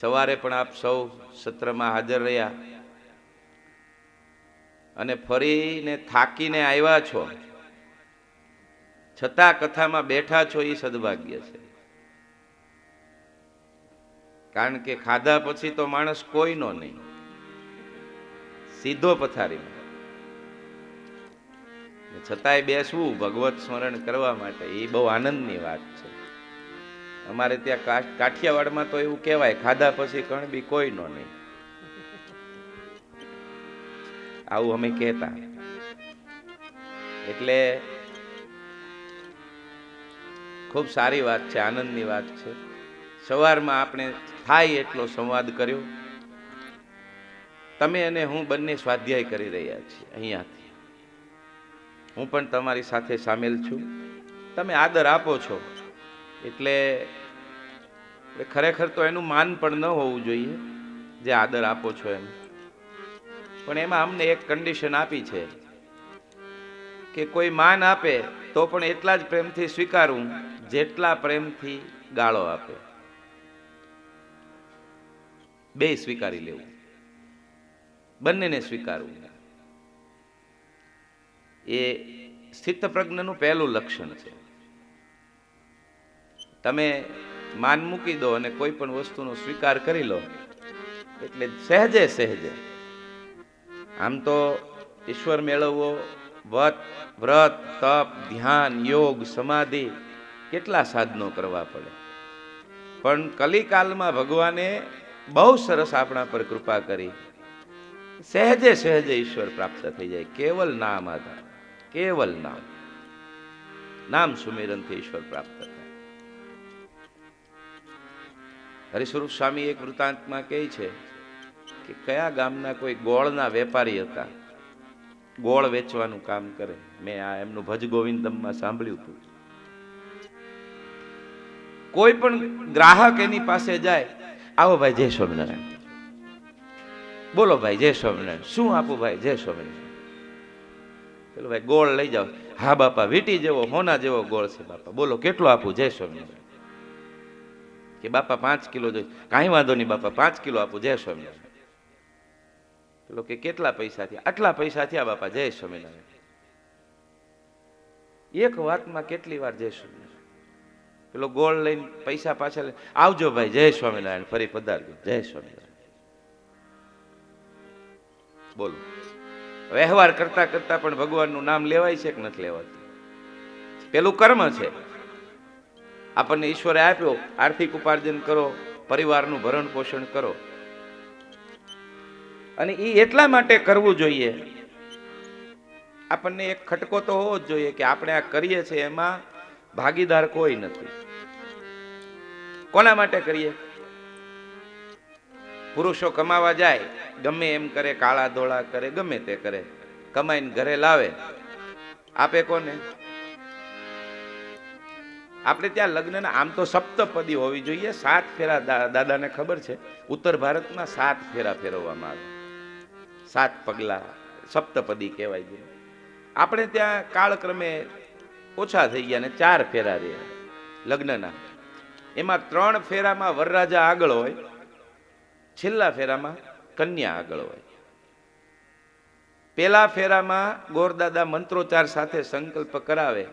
સવારે પણ આપ સૌ સત્રમાં હાજર રહ્યા અને ફરીને થાકીને આવ્યા છો. છતાં કથામાં બેઠા છો એ સદભાગ્ય છે. કારણ કે ખાધા પછી તો માણસ કોઈનો નહીં. સીધો પથારીમાં છતાંય બેસવું ભગવત સ્મરણ કરવા માટે એ બહુ આનંદની વાત છે. અમારે ત્યાં કાઠિયાવાડમાં તો એવું કહેવાય, ખાધા પછી કણ બી કોઈનો નહીં. આવું અમે કહેતા. એટલે ખૂબ સારી વાત છે, આનંદની વાત છે. સવારમાં આપણે થાય એટલો સંવાદ કર્યો. તમે અને હું બંને સ્વાધ્યાય કરી રહ્યા છીએ, અહીંયાથી. હું પણ તમારી સાથે સામેલ છું. તમે આદર આપો છો. એટલે એટલે ખરેખર તો એનું માન પણ ન હોવું જોઈએ, જે આદર આપો છો એમ. પણ એમાં અમને એક કન્ડિશન આપી છે, કે કોઈ માન આપે તો પણ એટલા જ પ્રેમથી સ્વીકારવું જેટલા પ્રેમથી ગાળો આપે. બે સ્વીકારી લેવું. બંનેને સ્વીકારવું એ સ્થિત પ્રજ્ઞનું પહેલું લક્ષણ છે. તમે માન મૂકી દો અને કોઈ પણ વસ્તુનો સ્વીકાર કરી લો. એટલે સહેજે સહેજે. આમ તો ઈશ્વર મેળવવો, વત, વ્રત, તપ, ધ્યાન, યોગ, સમાધિ, કેટલા સાધનો કરવા પડે. પણ કલિકાલમાં ભગવાને બહુ સરસ આપણા પર કૃપા કરી. સહેજે સહેજે ઈશ્વર પ્રાપ્ત થઈ જાય. કેવલ નામ આધાર, કેવલ નામ. નામ સુમિરનથી ઈશ્વર પ્રાપ્ત થાય. હરિસ્વરૂપ સ્વામી એક વૃત્તાંતમાં કહે છે કે કયા ગામના કોઈ ગોળના વેપારી હતા? ગોળ વેચવાનું કામ કરે. મેં આ એમનું ભજ ગોવિંદમમાં સાંભળ્યું હતું. કોઈ પણ ગ્રાહક એની પાસે જાય, આવો ભાઈ, જય સ્વામિનારાયણ. બોલો ભાઈ, જય સ્વામિનારાયણ. શું આપું ભાઈ, જય સ્વામિનારાયણ? પેલો ભાઈ, ગોળ લઈ જાઓ. હા બાપા, વીટી જેવો, હોના જેવો ગોળ છે બાપા. બોલો, કેટલો આપું? જય સ્વામિનારાયણ. કે બાપા પાંચ કિલો જોઈએ. કાંઈ વાંધો નહીં બાપા, પાંચ કિલો આપું, જય સ્વામિનારાયણ. પેલો કે કેટલા પૈસા થયા? આટલા પૈસા થયા બાપા, જય સ્વામિનારાયણ. એક વાતમાં કેટલી વાર જય સ્વામિનારાયણ? પેલો ગોળ લઈને પૈસા પાછા લઈને આવજો ભાઈ, જય સ્વામિનારાયણ, ફરી પધારજો, જય સ્વામિનારાયણ. બોલો. વ્યવહાર કરતા કરતા પણ ભગવાનનું નામ લેવાય છે કે નથી લેવાતું? પેલું કર્મ છે. આપણને ઈશ્વરે આપ્યો, આર્થિક ઉપાર્જન કરો, પરિવારનું ભરણ પોષણ કરો. અને એ એટલા માટે કરવું જોઈએ. આપણને એક ખટકો તો હોવો જ જોઈએ કે આપણે આ કરીએ છીએ એમાં ભાગીદાર કોઈ નથી. કોના માટે કરીએ? પુરુષો કમાવા જાય, ગમે એમ કરે, કાળા ધોળા કરે, ગમે તે કરે. કમાઈને ઘરે લાવે. આપે કોને? આપણે ત્યાં લગ્નના, આમ તો સપ્તપદી હોવી જોઈએ, સાત ફેરા દાદાને ખબર છે? ઉત્તર ભારતમાં સાત ફેરા ફેરવવામાં આવે. સાત પગલા, સપ્તપદી કહેવાય છે. આપણે ત્યાં કાળક્રમે ઓછા થઈ ગયા ને ચાર ફેરા રહ્યા લગ્નના. એમાં ત્રણ ફેરામાં વરરાજા આગળ હોય, છેલ્લા ફેરામાં કન્યા આગળ હોય. પેલા ફેરામાં ગોરદાદા મંત્રોચ્ચાર સાથે સંકલ્પ કરાવે.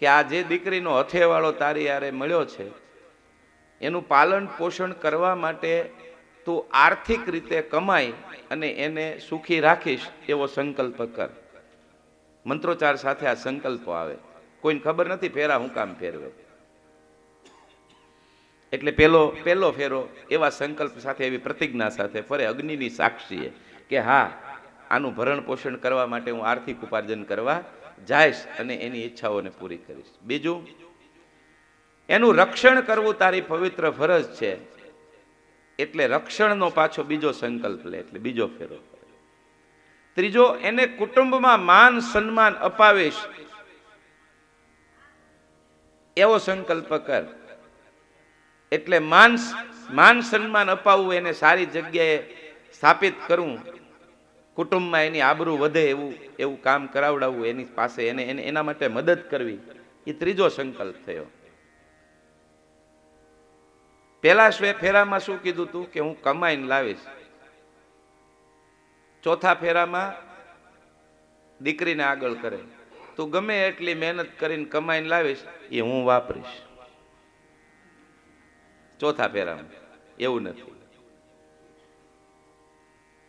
કે આ જે દીકરીનો હથેવાળો તારી યારે મળ્યો છે, એનું પાલન પોષણ કરવા માટે તું આર્થિક રીતે કમાઈ અને એને સુખી રાખીશ એવો સંકલ્પ કર. મંત્રોચ્ચાર સાથે આ સંકલ્પો આવે. કોઈને ખબર નથી ફેરા હું કામ ફેરવે. એટલે પેલો પેલો ફેરો એવા સંકલ્પ સાથે, એવી પ્રતિજ્ઞા સાથે ફરે અગ્નિની સાક્ષીએ કે હા, આનું ભરણ પોષણ કરવા માટે હું આર્થિક ઉપાર્જન કરવા જઈશ અને એની ઈચ્છાઓને પૂરી કરીશ. બીજું, એનું રક્ષણ કરવું તારી પવિત્ર ફરજ છે. એટલે રક્ષણનો પાછો બીજો સંકલ્પ લે, એટલે બીજો ફેરો ત્રીજો, એને કુટુંબમાં માન સન્માન અપાવીશ. એવો સંકલ્પ કર. એટલે માન માન સન્માન અપાવવું એને સારી જગ્યાએ સ્થાપિત કરવું કુટુંબમાં એની આબરૂ વધે એવું એવું કામ કરાવડાવવું એની પાસે એને એને, એના માટે મદદ કરવી, એ ત્રીજો સંકલ્પ થયો. પેલા શ્વે ફેરામાં શું કીધું તું કે હું કમાઈને લાવીશ? ચોથા ફેરામાં દીકરીને આગળ કરે. તું ગમે એટલી મહેનત કરીને કમાઈને લાવીશ, એ હું વાપરીશ. ચોથા ફેરામાં. એવું નથી.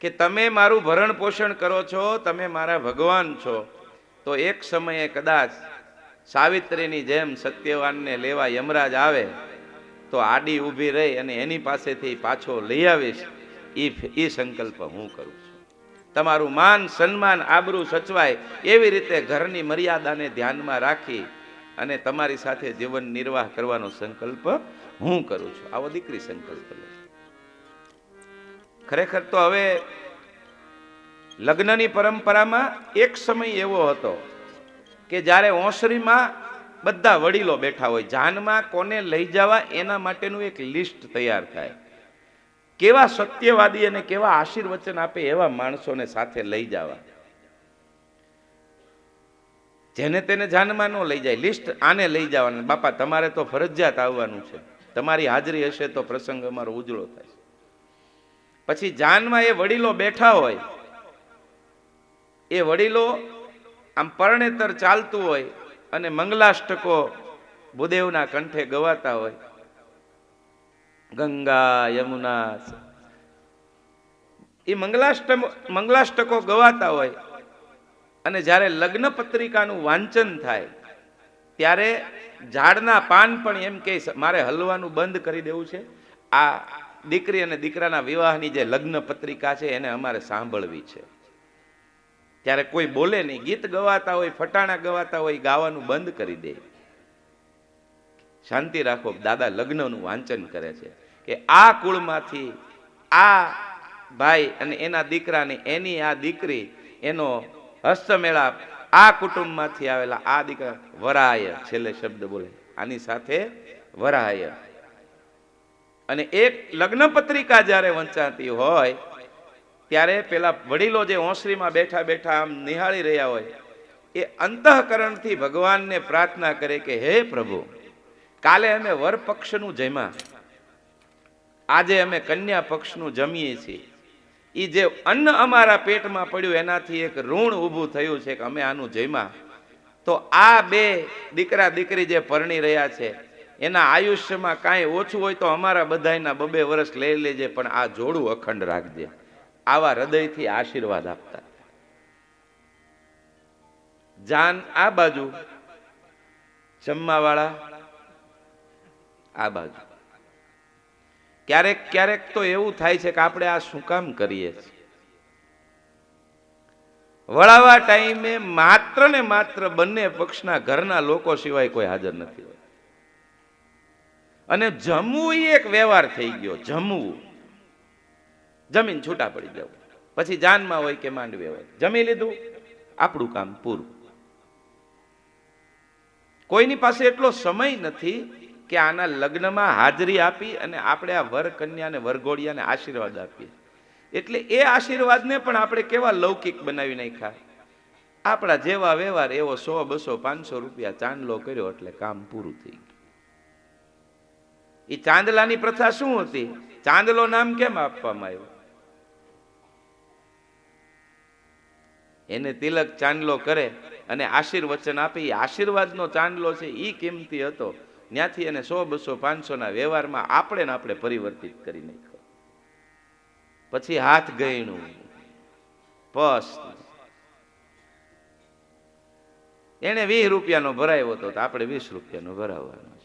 કે તમે મારું ભરણ પોષણ કરો છો, તમે મારા ભગવાન છો, તો એક સમયે કદાચ સાવિત્રીની જેમ સત્યવાનને લેવા યમરાજ આવે, તો આડી ઊભી રહી અને એની પાસેથી પાછો લઈ આવીશ. એ એ સંકલ્પ હું કરું છું. તમારું માન, સન્માન, આબરૂ સચવાય એવી રીતે ઘરની મર્યાદાને ધ્યાનમાં રાખી અને તમારી સાથે જીવન નિર્વાહ કરવાનો સંકલ્પ હું કરું છું. આવો દીકરી સંકલ્પ લે. ખરેખર તો હવે લગ્નની પરંપરામાં એક સમય એવો હતો કે જ્યારે ઓસરીમાં બધા વડીલો બેઠા હોય, જાનમાં કોને લઈ જવા એના માટેનું એક લિસ્ટ તૈયાર થાય. કેવા સત્યવાદી અને કેવા આશીર્વચન આપે એવા માણસોને સાથે લઈ જવા. જેને તેને જાનમાં ન લઈ જાય, લિસ્ટ આને લઈ જવાનું. બાપા, તમારે તો ફરજિયાત આવવાનું છે. તમારી હાજરી હશે તો પ્રસંગ અમારો ઉજળો થાય. પછી જાનમાં એ વડીલો બેઠા હોય, એ વડીલો આમ પરણેતર ચાલતું હોય અને મંગલાષ્ટકો ભૂદેવના કંઠે ગવાતા હોય. ગંગા, યમુના એ મંગલાષ્ટમ મંગલાષ્ટકો ગવાતા હોય અને જ્યારે લગ્ન પત્રિકાનું વાંચન થાય, ત્યારે ઝાડના પાન પણ એમ કે મારે હલવાનું બંધ કરી દેવું છે. આ દીકરી અને દીકરાના વિવાહની જે લગ્ન પત્રિકા છે એને અમારે સાંભળવી છે. ત્યારે કોઈ બોલે નહીં. ગીત ગવાતા હોય, ફટાણા ગવાતા હોય ગાવાનું બંધ કરી દે. શાંતિ રાખો. દાદા લગ્નનું વાંચન કરે છે કે આ કુળમાંથી આ ભાઈ અને એના દીકરાની એની આ દીકરી, એનો હસ્તમેળાપ આ કુટુંબમાંથી આવેલા આ દીકરા વરાય, છેલ્લે શબ્દ બોલે. આની સાથે વરાય. અને એક લગ્ન પત્રિકા જ્યારે વંચાતી હોય, ત્યારે પેલા વડીલો જે ઓસરીમાં બેઠા બેઠા આમ નિહાળી રહ્યા હોય, એ અંતઃકરણથી ભગવાનને પ્રાર્થના કરે કે, હે પ્રભુ, કાલે અમે વર પક્ષનું જમ્યા. આજે અમે કન્યા પક્ષનું જમીએ છીએ. એ જે અન્ન અમારા પેટમાં પડ્યું, એનાથી એક ઋણ ઊભું થયું છે કે અમે આનું જમ્યા. તો આ બે દીકરા દીકરી જે પરણી રહ્યા છે એના આયુષ્યમાં કાંઈ ઓછું હોય તો અમારા બધાયના બબે વર્ષ લઈ લેજે, પણ આ જોડું અખંડ રાખજે. આવા હૃદયથી આશીર્વાદ આપતા. જાન, આ બાજુ. જમવાવાળા આ બાજુ. ક્યારેક ક્યારેક તો એવું થાય છે કે આપણે આ શું કામ કરીએ છીએ? વળાવા ટાઈમે માત્ર ને માત્ર બંને પક્ષના ઘરના લોકો સિવાય કોઈ હાજર નથી અને જમવું એ એક વ્યવહાર થઈ ગયો, જમવું. જમીન છૂટા પડી જવું પછી જાનમાં હોય કે માંડવે હોય. જમી લીધું. આપણું કામ પૂરું. કોઈની પાસે એટલો સમય નથી કે આના લગ્નમાં હાજરી આપી અને આપણે આ વર કન્યાને વરઘોડિયાને આશીર્વાદ આપીએ. એટલે એ આશીર્વાદને પણ આપણે કેવા લૌકિક બનાવી નાખ્યા? આપણા જેવા વ્યવહાર એવો સો બસો, પાંચસો રૂપિયા ચાંદલો કર્યો એટલે કામ પૂરું થઈ ગયું. એ ચાંદલાની પ્રથા શું હતી? ચાંદલો નામ કેમ આપવામાં આવ્યો? એને તિલક ચાંદલો કરે અને આશીર્વચન આપે. એ આશીર્વાદનો ચાંદલો છે એ કિંમતી હતો. ત્યાંથી એને સો, બસો પાંચસો ના વ્યવહારમાં આપણે ને આપણે પરિવર્તિત કરી નાખ્યો. પછી હાથ ગયણું. પસ. એને વીસ રૂપિયાનો ભરાયો હતો તો આપણે વીસ રૂપિયાનો ભરાવવાનો.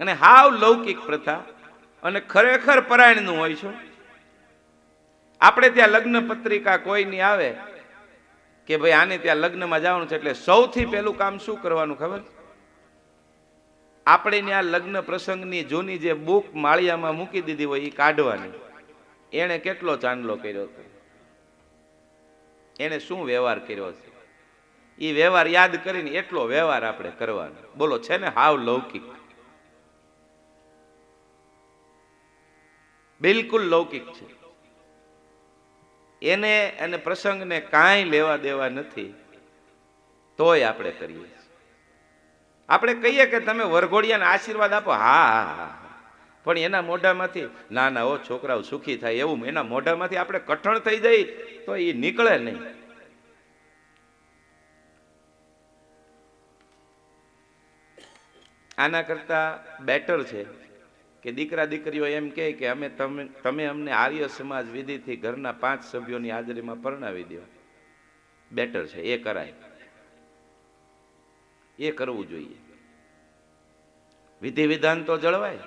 અને હાવ લૌકિક પ્રથા અને ખરેખર પરાયણનું હોય છે. આપણે ત્યાં લગ્ન પત્રિકા કોઈની આવે કે ભાઈ આને ત્યાં લગ્નમાં જવાનું છે એટલે સૌથી પહેલું કામ શું કરવાનું ખબર? આપણે ત્યાં લગ્ન પ્રસંગની જૂની જે બુક માળિયામાં મૂકી દીધી હોય એ કાઢવાની. એણે કેટલો ચાંદલો કર્યો હતો? એણે શું વ્યવહાર કર્યો છે? એ વ્યવહાર યાદ કરીને એટલો વ્યવહાર આપણે કરવાનો. બોલો, છે ને હાવ લૌકિક? બિલકુલ લૌકિક છે. એને અને પ્રસંગને કાંઈ લેવા દેવા નથી, તોય આપણે કરીએ આપણે કહીએ કે તમે વરઘોડિયાને આશીર્વાદ આપો, હા હા હા પણ એના મોઢામાંથી, ના ના, ઓ છોકરાઓ સુખી થાય એવું એના મોઢામાંથી આપણે કઠણ થઈ જઈ, તો એ નીકળે નહીં. આના કરતા બેટર છે. કે દીકરા દીકરીઓ એમ કહે કે અમે તમે અમને આર્ય સમાજ વિધિથી ઘરના પાંચ સભ્યોની હાજરીમાં પરણાવી દો. બેટર છે, એ કરાય. એ કરવું જોઈએ. વિધિ વિધાન તો જળવાય.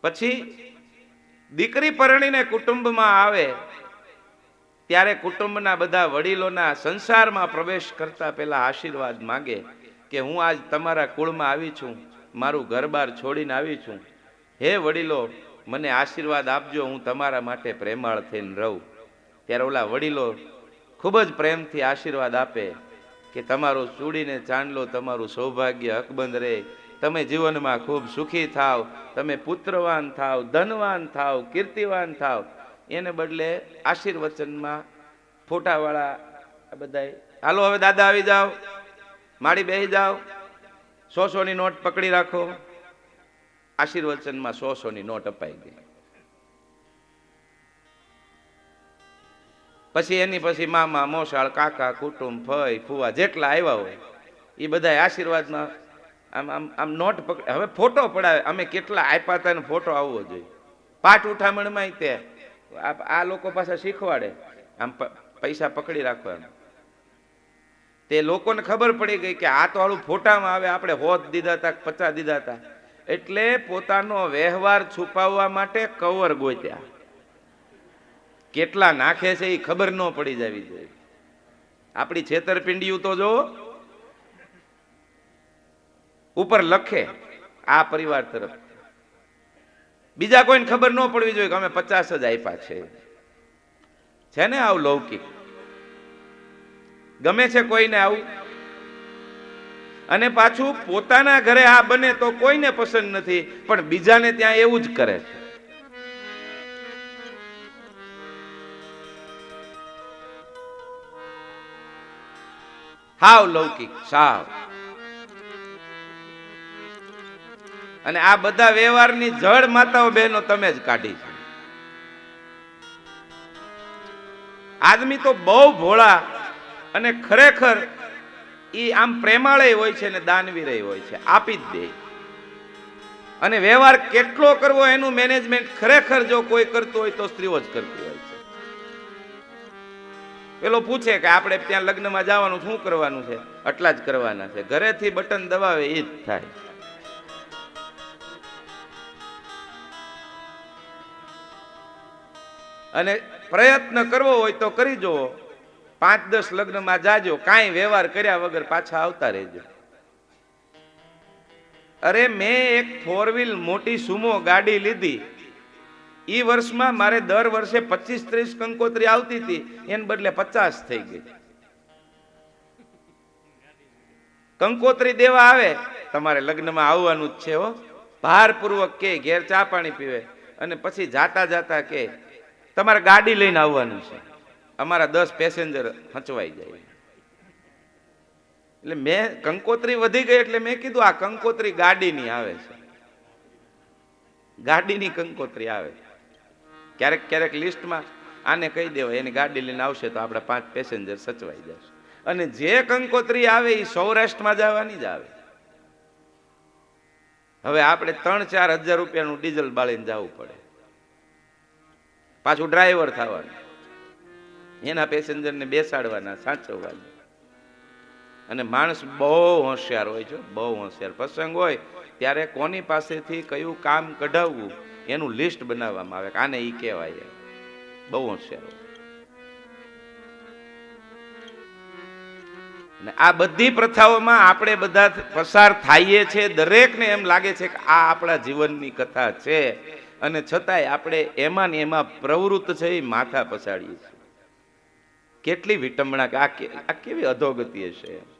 પછી દીકરી પરણીને કુટુંબમાં આવે, ત્યારે કુટુંબના બધા વડીલોના સંસારમાં પ્રવેશ કરતા પહેલા આશીર્વાદ માંગે. કે હું આજ તમારા કુળમાં આવી છું, મારું ઘરબાર છોડીને આવી છું. હે વડીલો, મને આશીર્વાદ આપજો, હું તમારા માટે પ્રેમાળ થઈને રહું. ત્યારે ઓલા વડીલો ખૂબ જ પ્રેમથી આશીર્વાદ આપે કે તમારો ચૂડીને ચાંદલો, તમારું સૌભાગ્ય અકબંધ રહે. તમે જીવનમાં ખૂબ સુખી થાવ, તમે પુત્રવાન થાવ, ધનવાન થાવ, કીર્તિવાન થાવ. એને બદલે આશીર્વચનમાં ફોટાવાળા આ બધાય, હાલો, હવે દાદા, આવી જાઓ. માડી બેહી જાઓ સો સોની નોટ પકડી રાખો. આશીર્વચનમાં સો સોની નોટ અપાઈ ગઈ. પછી એની પછી મામા મોસાળ કાકા, કુટુંબ ફઈ ફુવા જેટલા આવ્યા હોય એ બધા આશીર્વાદમાં આમ આમ આમ નોટ પકડ, હવે ફોટો પડાવે. અમે કેટલા આપ્યા હતા ફોટો આવવો જોઈએ. પાઠ ઉઠામણમાં તે. આ લોકો પાસે શીખવાડે. આમ પૈસા પકડી રાખવા તે લોકોને ખબર પડી ગઈ કે હાલું ફોટામાં આવે, આપણે હોત દીધા હતા પચા દીધા હતા એટલે પોતાનો વ્યવહાર છુપાવવા માટે કવર ગોત્યા. કેટલા નાખે છે એ ખબર ન પડી જવી જોઈએ. આપણી છેતરપિંડીયું તો જો ઉપર લખે આ પરિવાર તરફ. બીજા કોઈને ખબર ન પડવી જોઈએ કે અમે પચાસ જ આપ્યા છે ને આવું લૌકિક? ગમે છે કોઈને આવું. અને પાછું પોતાના ઘરે આ બને તો કોઈને પસંદ નથી, પણ બીજાને ત્યાં એવું જ કરે છે. હાવ લૌકિક, સાવ. અને આ બધા વ્યવહારની જળ માતાઓ બહેનો તમે જ કાઢી છે. આદમી તો બહુ ભોળા અને ખરેખર એ આમ પ્રેમાળય હોય છે અને દાનવીરય હોય છે, આપી જ દે. અને વ્યવહાર કેટલો કરવો એનું મેનેજમેન્ટ ખરેખર જો કોઈ કરતું હોય તો સ્ત્રીઓ જ કરતી હોય છે. પેલો પૂછે કે આપણે ત્યાં લગ્નમાં જવાનું શું કરવાનું છે? આટલા જ કરવાના છે. ઘરેથી બટન દબાવે એ જ થાય. અને પ્રયત્ન કરવો હોય તો કરી જુઓ. પાંચ દસ લગ્નમાં જાજો, કાંઈ વ્યવહાર કર્યા વગર પાછા આવતા રહેજો. અરે મેં એક ફોર વ્હીલ મોટી સુમો ગાડી લીધી. એ વર્ષમાં મારે દર વર્ષે પચીસ ત્રીસ કંકોત્રી આવતી હતી. એને બદલે પચાસ થઈ ગઈ. કંકોત્રી દેવા આવે, તમારે લગ્નમાં આવવાનું જ છે હો. ભારપૂર્વક કે, ઘેર ચા પાણી પીવે. અને પછી જાતા જાતા કે, તમારે ગાડી લઈને આવવાનું છે. અમારા દસ પેસેન્જર હચવાઈ જાય. એટલે મેં કંકોત્રી વધી ગઈ એટલે મેં કીધું, આ કંકોત્રી ગાડીની આવે છે. ગાડીની કંકોત્રી આવે. ક્યારેક ક્યારેક લિસ્ટમાં આને કહી દેવાય, એની ગાડી લઈને આવશે તો આપણે પાંચ પેસેન્જર સચવાઈ જશે. અને જે કંકોત્રી આવે એ સૌરાષ્ટ્રમાં જવાની જ આવે. હવે આપણે ત્રણ ચાર હજાર રૂપિયાનું ડીઝલ બાળીને જવું પડે. પાછું ડ્રાઈવર થવાનું. એના પેસેન્જરને બેસાડવાના, સાચવવાના. અને માણસ બહુ હોશિયાર હોય છે, બહુ હોશિયાર. પ્રસંગ હોય ત્યારે કોની પાસેથી કયું કામ કઢાવવું એનું લિસ્ટ બનાવવામાં આવે, આને એ કહેવાય બહુ હોશિયાર હોય. આ બધી પ્રથાઓમાં આપણે બધા પસાર થાઈએ છે, દરેકને એમ લાગે છે કે આ આપણા જીવનની કથા છે. અને છતાંય આપણે એમાં ને એમાં પ્રવૃત્ત છે એ માથા પસાડીએ છીએ. કેટલી વિટંબણા કે આ કેવી અધોગતિ હશે?